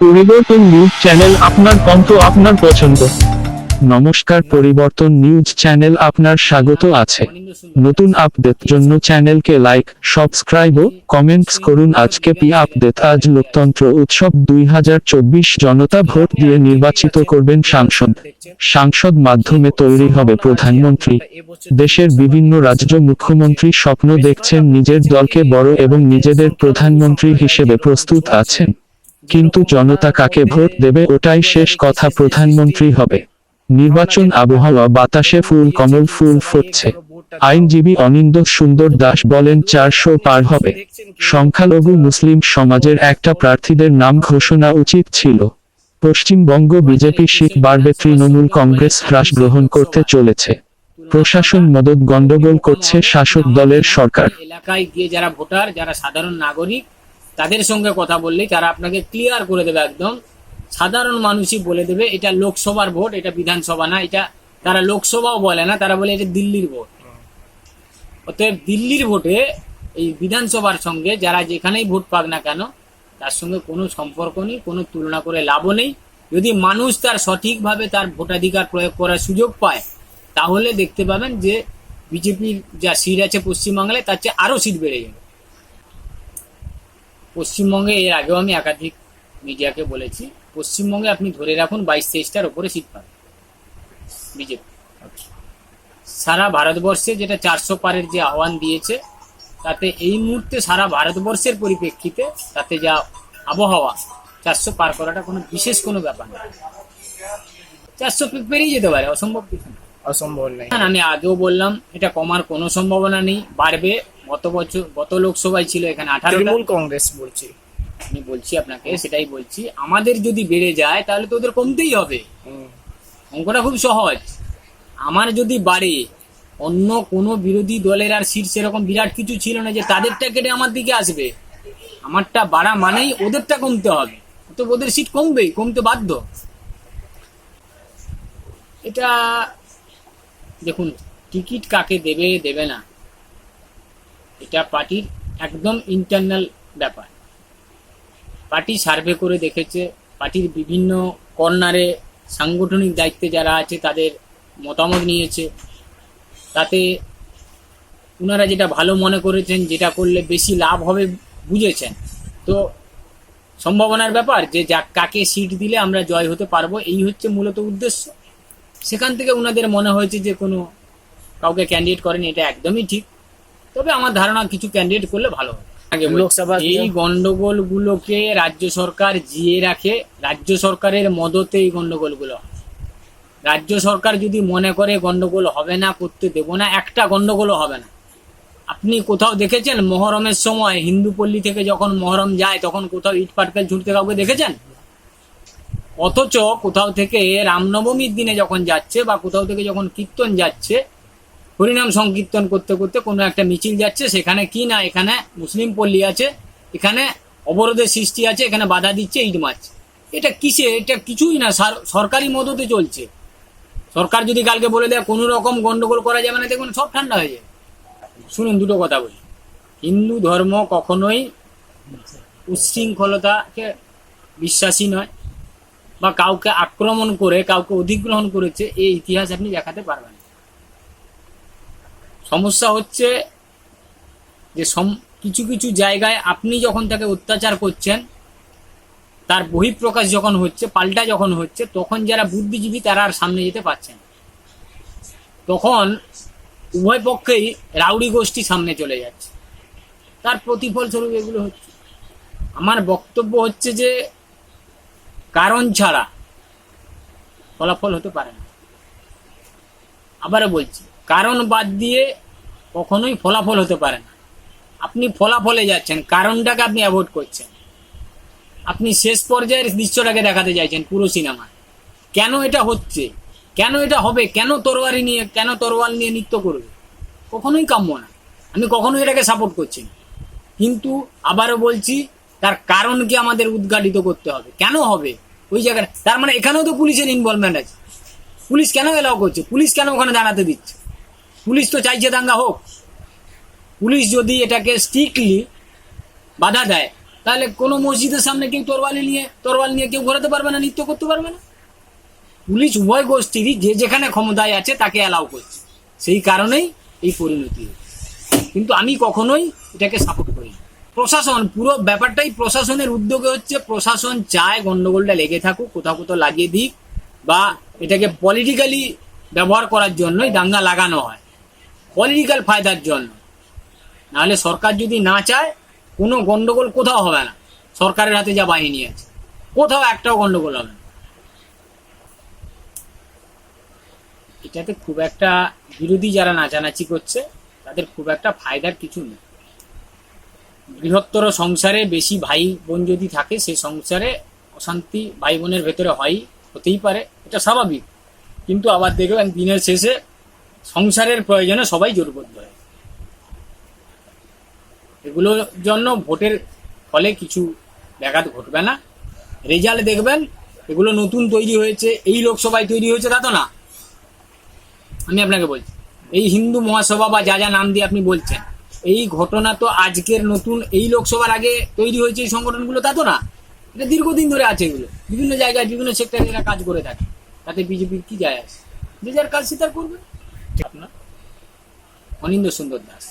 পরিবর্তন news channel আপনার কণ্ঠ আপনার পছন্দ। নমস্কার, পরিবর্তন নিউজ চ্যানেল আপনার স্বাগত আছে। নতুন আপডেট জন্য চ্যানেলকে লাইক, সাবস্ক্রাইব ও কমেন্টস করুন। আজকে পি আপডেট? আজ লোকতন্ত্র উৎসব দুই হাজার চব্বিশ। জনতা ভোট দিয়ে নির্বাচিত করবেন সাংসদ। সাংসদ মাধ্যমে তৈরি হবে প্রধানমন্ত্রী। দেশের বিভিন্ন রাজ্য মুখ্যমন্ত্রী স্বপ্ন দেখছেন নিজের দলকে বড় এবং নিজেদের প্রধানমন্ত্রী হিসেবে প্রস্তুত আছেন। কিন্তু জনতা কাকে ভোট দেবে ওটাই শেষ কথা প্রধানমন্ত্রী হবে। নির্বাচন আবহাওয়া বাতাসে ফুল, কমল ফুল ফুটছে। আইনজীবী অনিন্দ সুন্দর দাস বলেন চারশো পার হবে। সংখ্যালঘু মুসলিম সমাজের একটা প্রার্থীদের নাম ঘোষণা উচিত ছিল। পশ্চিমবঙ্গ বিজেপি শিখ বাড়বে, তৃণমূল কংগ্রেস হ্রাস গ্রহণ করতে চলেছে। প্রশাসন মদত গন্ডগোল করছে শাসক দলের সরকার। এলাকায় গিয়ে যারা ভোটার, যারা সাধারণ নাগরিক তাদের সঙ্গে কথা বললেই তারা আপনাকে ক্লিয়ার করে দেবে একদম। সাধারণ মানুষই বলে দেবে, এটা লোকসভার ভোট, এটা বিধানসভা না, এটা তারা লোকসভাও বলে না, তারা বলে এটা দিল্লির ভোট। অতএব দিল্লির ভোটে এই বিধানসভার সঙ্গে যারা যেখানেই ভোট পাক না কেন, তার সঙ্গে কোনো সম্পর্ক নেই, কোনো তুলনা করে লাভও নেই। যদি মানুষ তার সঠিকভাবে তার ভোটাধিকার প্রয়োগ করার সুযোগ পায়, তাহলে দেখতে পাবেন যে বিজেপির যা সিট আছে পশ্চিমবাংলায়, তার চেয়ে আরও সিট বেড়ে যাবে। পশ্চিমবঙ্গে এর আগেও আমি একাধিক মিডিয়াকে বলেছি পশ্চিমবঙ্গে আপনি ধরে রাখুন বাইশ তেইশটার ওপরে সিট পাবেন। বিজেপি। সারা ভারতবর্ষে যেটা চারশো পারের যে আহ্বান দিয়েছে তাতে এই মুহূর্তে সারা ভারতবর্ষের পরিপ্রেক্ষিতে তাতে যা আবহাওয়া চারশো পার করাটা কোনো বিশেষ কোনো ব্যাপার না। চারশো পেরিয়ে যেতে পারে অসম্ভব কিছু না। অসম্ভব নেই। আমি আগেও বললাম এটা কমার কোনো সম্ভাবনা নেই বাড়বে গত বছর গত লোকসভায় ছিল এখানে আঠারো তৃণমূল কংগ্রেস বলছি। আমি বলছি আপনাকে সেটাই বলছি। আমাদের যদি বেড়ে যায় তাহলে তো ওদের কমতেই হবে। অঙ্কটা খুব সহজ। আমার যদি বাড়ে অন্য কোনো বিরোধী দলের আর সিট সেরকম বিরাট কিছু ছিল না যে তাদেরটা কেটে আমার দিকে আসবে। আমারটা বাড়া মানেই ওদেরটা কমতে হবে। তো ওদের সিট কমবেই কমতে বাধ্য। এটা দেখুন টিকিট কাকে দেবে দেবে না। এটা পার্টির একদম ইন্টারনাল ব্যাপার। পার্টি সার্ভে করে দেখেছে, পার্টির বিভিন্ন কর্নারে সাংগঠনিক দায়িত্বে যারা আছে তাদের মতামত নিয়েছে। তাতে ওনারা যেটা ভালো মনে করেছেন, যেটা করলে বেশি লাভ হবে বুঝেছেন। তো সম্ভাবনার ব্যাপার যে যা কাকে সিট দিলে আমরা জয় হতে পারব, এই হচ্ছে মূলত উদ্দেশ্য। সেখান থেকে ওনাদের মনে হয়েছে যে কোনো কাউকে ক্যান্ডিডেট করেন, এটা একদমই ঠিক। তবে আমার ধারণা কিছু ক্যান্ডিডেট করলে ভালো হবে। লোকসভা এই গন্ডগোল গুলোকে রাজ্য সরকার জিয়ে রাখে রাজ্য সরকারের মদতে এই গন্ডগোলগুলো হয়। রাজ্য সরকার যদি মনে করে গন্ডগোল হবে না করতে দেবো না একটা গন্ডগোলও হবে না। আপনি কোথাও দেখেছেন মহরমের সময় হিন্দু পল্লী থেকে যখন মহরম যায় তখন কোথাও ইট পাটকেল ছুটতে কাউকে দেখেছেন? অথচ কোথাও থেকে রামনবমীর দিনে যখন যাচ্ছে বা কোথাও থেকে যখন কীর্তন যাচ্ছে হরিনাম সংকীর্তন করতে করতে কোনো একটা মিছিল যাচ্ছে, সেখানে কি না, এখানে মুসলিম পল্লী আছে, এখানে অবরোধের সৃষ্টি আছে, এখানে বাধা দিচ্ছে, ইট মারছে এটা কিসে? এটা কিছুই না সরকারি মদতে চলছে। সরকার যদি কালকে বলে দেয়, কোনো রকম গন্ডগোল করা যাবে না, দেখুন সব ঠান্ডা হয়ে যাবে। শুনুন দুটো কথা বলি। হিন্দু ধর্ম কখনোই উচ্ছৃঙ্খলতাকে বিশ্বাসী নয়, বা কাউকে আক্রমণ করে, কাউকে অধিগ্রহণ করেছে, এই ইতিহাস আপনি দেখাতে পারবেন না। সমস্যা হচ্ছে যে কিছু কিছু জায়গায় আপনি যখন তাকে অত্যাচার করছেন, তার বহিঃপ্রকাশ যখন হচ্ছে, পাল্টা যখন হচ্ছে, তখন যারা বুদ্ধিজীবী তারা আর সামনে যেতে পারছে না। তখন উভয় পক্ষেই রাউডি গোষ্ঠী সামনে চলে যাচ্ছে। তার প্রতিফল স্বরূপ এগুলো হচ্ছে। আমার বক্তব্য হচ্ছে যে, কারণ ছাড়া ফলাফল হতে পারে না। আবারও বলছি কারণ বাদ দিয়ে কখনোই ফলাফল হতে পারে না। আপনি ফলাফলে যাচ্ছেন, কারণটাকে আপনি অ্যাভয়েড করছেন। আপনি শেষ পর্যায়ের দৃশ্যটাকে দেখাতে চাইছেন পুরো সিনেমায় কেন এটা হচ্ছে? কেন এটা হবে? কেন তরোয়ারি নিয়ে, কেন তরোয়াল নিয়ে নৃত্য করবে? কখনোই কাম্য না। আমি কখনোই এটাকে সাপোর্ট করছি না। কিন্তু আবারও বলছি, তার কারণকে আমাদের উদ্ঘাটিত করতে হবে। কেন হবে? ওই জায়গাটা তার মানে এখানেও তো পুলিশের ইনভলভমেন্ট আছে। পুলিশ কেন এলাও করছে? পুলিশ কেন ওখানে দাঁড়াতে দিচ্ছে? পুলিশ তো চাইছে দাঙ্গা হোক। পুলিশ যদি এটাকে স্ট্রিক্টলি বাধা দেয়, তাহলে কোনো মসজিদের সামনে কেউ তরবালি নিয়ে তরবাল নিয়ে কেউ ঘোরাতে পারবে না, নৃত্য করতে পারবে না। পুলিশ উভয় গোষ্ঠীরই যে যেখানে ক্ষমতায় আছে তাকে অ্যালাউ করছে। সেই কারণেই এই পরিণতি কিন্তু আমি কখনোই এটাকে সাপোর্ট করি। প্রশাসন, পুরো ব্যাপারটাই প্রশাসনের উদ্যোগে হচ্ছে, প্রশাসন চায় গন্ডগোলটা লেগে থাকুক, কোথাও কোথাও লাগিয়ে দিক বা এটাকে পলিটিক্যালি ব্যবহার করার জন্যই দাঙ্গা লাগানো হয়। পলিটিক্যাল ফায়দার জন্য। নাহলে সরকার যদি না চায়, কোনো গন্ডগোল কোথাও হবে না। সরকারের হাতে যা বাহিনী আছে, কোথাও একটাও গন্ডগোল হবে না। এটাতে খুব একটা বিরোধী যারা নাচানাচি করছে, তাদের খুব একটা ফায়দার কিছু নেই। বৃহত্তর সংসারে বেশি ভাই বোন যদি থাকে, সেই সংসারে অশান্তি ভাই বোনের ভেতরে হয় হতেই পারে, এটা স্বাভাবিক। কিন্তু আবার দেখবেন দিনের শেষে সংসারের প্রয়োজনে সবাই জোরবদ্ধ হয়। এগুলোর জন্য ভোটের ফলে কিছু ব্যাঘাত ঘটবে না। রেজাল্ট দেখবেন, এগুলো নতুন তৈরি হয়েছে, এই লোকসভায় তৈরি হয়েছে তা তো না। আমি আপনাকে বলছি, এই হিন্দু মহাসভা বা যা যা নাম দিয়ে আপনি বলছেন, এই ঘটনা তো আজকের নতুন, এই লোকসভার আগে তৈরি হয়েছে এই সংগঠনগুলো, তা তো না। এটা দীর্ঘদিন ধরে আছে এগুলো। বিভিন্ন জায়গায়, বিভিন্ন সেক্টরে এরা কাজ করে থাকে। তাতে বিজেপির কি যায় আসে? যে যার কাজ সে তার করবে। আপনার? অনিন্দ সুন্দর দাস।